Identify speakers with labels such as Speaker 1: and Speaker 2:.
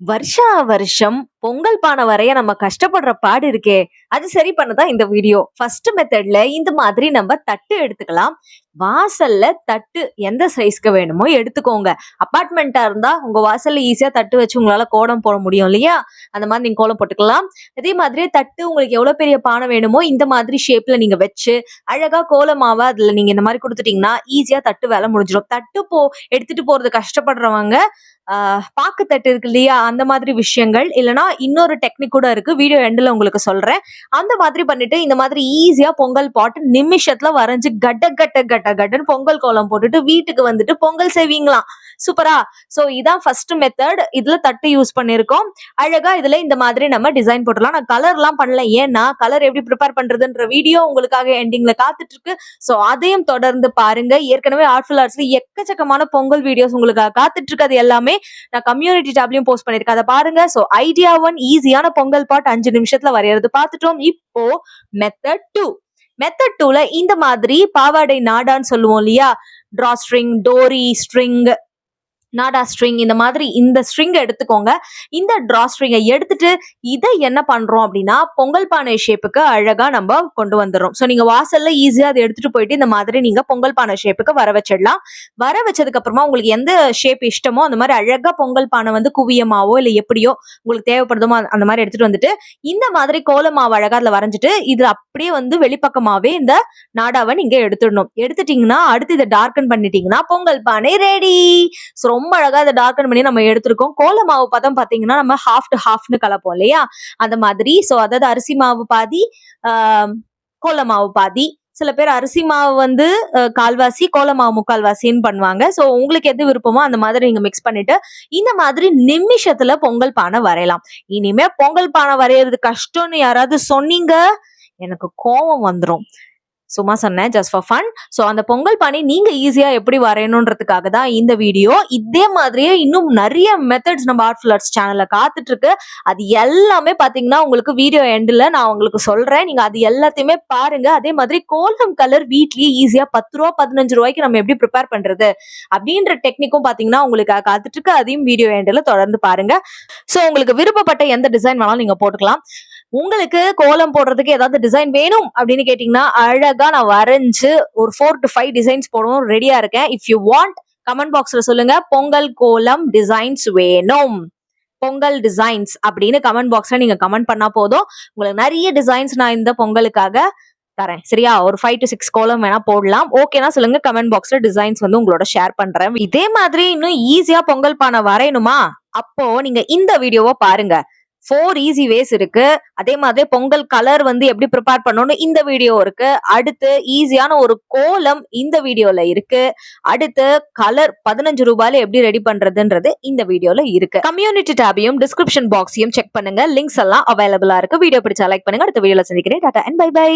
Speaker 1: வருஷா வருஷம் பொங்கல் பானை வரைய நம்ம கஷ்டப்படுற பாடு இருக்கே. அது சரி பண்ணதான் இந்த வீடியோ? ஃபர்ஸ்ட் மெத்தட்ல இந்த மாதிரி நம்ம தட்டு எடுத்துக்கலாம். வாசல்ல தட்டு எந்த சைஸ்க்கு வேணுமோ எடுத்துக்கோங்க. அப்பார்ட்மெண்ட்டா இருந்தா உங்க வாசல்ல ஈஸியா தட்டு வச்சு உங்களால கோலம் போட முடியும் இல்லையா? அந்த மாதிரி நீங்க கோலம் போட்டுக்கலாம். அதே மாதிரி தட்டு உங்களுக்கு எவ்வளவு பெரிய பானை வேணுமோ இந்த மாதிரி ஷேப்ல நீங்க வச்சு அழகா கோலமாவ அதுல நீங்க இந்த மாதிரி கொடுத்துட்டீங்கன்னா ஈஸியா தட்டு வேலை முடிஞ்சிடும். தட்டு போ எடுத்துட்டு போறது கஷ்டப்படுறவங்க ஆஹ் பாக்கு தட்டு இருக்கு இல்லையா? அந்த மாதிரி விஷயங்கள். இல்லைனா இன்னொரு டெக்னிக் கூட இருக்கு. வீடியோ எண்டில் உங்களுக்கு சொல்றேன். அந்த மாதிரி பண்ணிட்டு இந்த மாதிரி ஈஸியா பொங்கல் பாட்டு நிமிஷத்துல வரைஞ்சு கட்ட கட்ட கட்ட கட்டன்னு பொங்கல் கோலம் போட்டுட்டு வீட்டுக்கு வந்துட்டு பொங்கல் செய்வீங்களாம். சூப்பரா? ஸோ இதான் ஃபர்ஸ்ட் மெத்தட் இதுல தட்டு யூஸ் பண்ணிருக்கோம். அழகா இதுல இந்த மாதிரி நம்ம டிசைன் போட்டுடலாம். நான் கலர் எல்லாம் பண்ணல. ஏன்னா கலர் எப்படி ப்ரிப்பேர் பண்றதுன்ற வீடியோ உங்களுக்காக எண்டிங்ல காத்துட்டு இருக்கு ஸோ அதையும் தொடர்ந்து பாருங்க. ஏற்கனவே ஆர்ட்ஃபுல் ஆர்ட்ஸ்ல எக்கச்சக்கமான பொங்கல் வீடியோஸ் உங்களுக்காக காத்துட்டு இருக்கு அது எல்லாமே நான் கம்யூனிட்டி டேப்லயும் போஸ்ட் பண்ணிருக்கேன் அதை பாருங்க. சோ ஐடியா ஒன் ஈஸியான பொங்கல் பாட் அஞ்சு நிமிஷத்துல வரையறது. பார்த்துட்டோம். இப்போ மெத்தட் டூ மெத்தட் டூல இந்த மாதிரி பாவாடை நாடான்னு சொல்லுவோம் இல்லையா? ட்ரா ஸ்ட்ரிங் டோரி ஸ்ட்ரிங் நாடா ஸ்ட்ரிங் இந்த மாதிரி இந்த ஸ்ட்ரிங்கை எடுத்துக்கோங்க. இந்த ட்ரா ஸ்ட்ரிங்கை எடுத்துட்டு இதை என்ன பண்றோம் அப்படின்னா பொங்கல் பானை ஷேப்புக்கு அழகா நம்ம கொண்டு வந்துடுறோம். ஸோ நீங்க வாசல்ல ஈஸியா அதை எடுத்துட்டு போயிட்டு இந்த மாதிரி நீங்க பொங்கல் பானை ஷேப்புக்கு வர வச்சிடலாம். வர வச்சதுக்கு அப்புறமா உங்களுக்கு எந்த ஷேப் இஷ்டமோ அந்த மாதிரி அழகா பொங்கல் பானை வந்து குவியமாவோ இல்லை எப்படியோ உங்களுக்கு தேவைப்படுதோ அந்த மாதிரி எடுத்துட்டு வந்துட்டு இந்த மாதிரி கோலமாவு அழகா அதில் வரைஞ்சிட்டு இது அப்படியே வந்து வெளிப்பக்கமாவே இந்த நாடாவை நீங்க எடுத்துடணும். எடுத்துட்டீங்கன்னா அடுத்து இதை டார்க்கன் பண்ணிட்டீங்கன்னா பொங்கல் பானை ரெடி ஸோ ரொம்ப ரொம்ப அழகா அதை டார்க்கன் பண்ணி நம்ம எடுத்திருக்கோம். கோல மாவு பதம் பாத்தீங்கன்னா நம்ம ஹாஃப் டு ஹாஃப்னு கலப்போம் இல்லையா? அந்த மாதிரி. ஸோ அதாவது அரிசி மாவு பாதி ஆஹ் கோல மாவு பாதி. சில பேர் அரிசி மாவு வந்து கால்வாசி கோலமாவு முக்கால்வாசின்னு பண்ணுவாங்க. ஸோ உங்களுக்கு எது விருப்பமோ அந்த மாதிரி நீங்க மிக்ஸ் பண்ணிட்டு இந்த மாதிரி நிமிஷத்துல பொங்கல் பானை வரையலாம். இனிமே பொங்கல் பானை வரைகிறது கஷ்டம்னு யாராவது சொன்னீங்க எனக்கு கோபம் வந்துடும் சும்மா சொன்னேன் ஜஸ்ட் ஃபார் ஃபன் ஸோ அந்த பொங்கல் பானை நீங்க ஈஸியா எப்படி வரையணுன்றதுக்காக தான் இந்த வீடியோ இதே மாதிரியே இன்னும் நிறைய மெத்தட்ஸ் நம்ம ஆர்ட் ஃபுல்லர்ஸ் சேனல்ல காத்துட்டு இருக்கு அது எல்லாமே பாத்தீங்கன்னா உங்களுக்கு வீடியோ எண்டில் நான் உங்களுக்கு சொல்றேன். நீங்க அது எல்லாத்தையுமே பாருங்க. அதே மாதிரி கோலம் கலர் வீட்லயே ஈஸியா பத்து ரூபா பதினஞ்சு ரூபாய்க்கு நம்ம எப்படி ப்ரிப்பேர் பண்றது? அப்படின்ற டெக்னிக்கும் பாத்தீங்கன்னா உங்களுக்கு காத்துட்டு இருக்கு அதையும் வீடியோ எண்டில் தொடர்ந்து பாருங்க. ஸோ உங்களுக்கு விருப்பப்பட்ட எந்த டிசைன் வேணாலும் நீங்க போட்டுக்கலாம். உங்களுக்கு கோலம் போடுறதுக்கு ஏதாவது டிசைன் வேணும் அப்படின்னு கேட்டீங்கன்னா அழகா நான் வரைஞ்சு ஒரு ஃபோர் டு ஃபைவ் டிசைன்ஸ் போடவும் ரெடியா இருக்கேன். இஃப் யூ வாண்ட் கமெண்ட் பாக்ஸ்ல சொல்லுங்க. பொங்கல் கோலம் டிசைன்ஸ் வேணும். பொங்கல் டிசைன்ஸ் அப்படின்னு கமெண்ட் பாக்ஸ்ல நீங்க கமெண்ட் பண்ணா போதும். உங்களுக்கு நிறைய டிசைன்ஸ் நான் இந்த பொங்கலுக்காக தரேன். சரியா? ஒரு ஃபைவ் டு சிக்ஸ் கோலம் வேணா போடலாம். ஓகேனா சொல்லுங்க. கமெண்ட் பாக்ஸ்ல டிசைன்ஸ் வந்து உங்களோட ஷேர் பண்றேன். இதே மாதிரி இன்னும் ஈஸியா பொங்கல் பானை வரையணுமா? அப்போ நீங்க இந்த வீடியோவை பாருங்க. ஃபோர் ஈஸி வேஸ் இருக்கு. அதே மாதிரி பொங்கல் கலர் வந்து எப்படி ப்ரிப்பேர் பண்ணணும்னு இந்த வீடியோ இருக்கு. அடுத்து ஈஸியான ஒரு கோலம் இந்த வீடியோல இருக்கு. அடுத்து கலர் பதினஞ்சு ரூபாயில எப்படி ரெடி பண்றதுன்றது இந்த வீடியோல இருக்கு. கம்யூனிட்டி டேபையும் டிஸ்கிரிப்ஷன் பாக்ஸையும் செக் பண்ணுங்க. லிங்க்ஸ் எல்லாம் அவைலபிளா இருக்கு. வீடியோ பிடிச்சா லைக் பண்ணுங்க. அடுத்த வீடியோல சந்திக்கிறேன். Tata and by by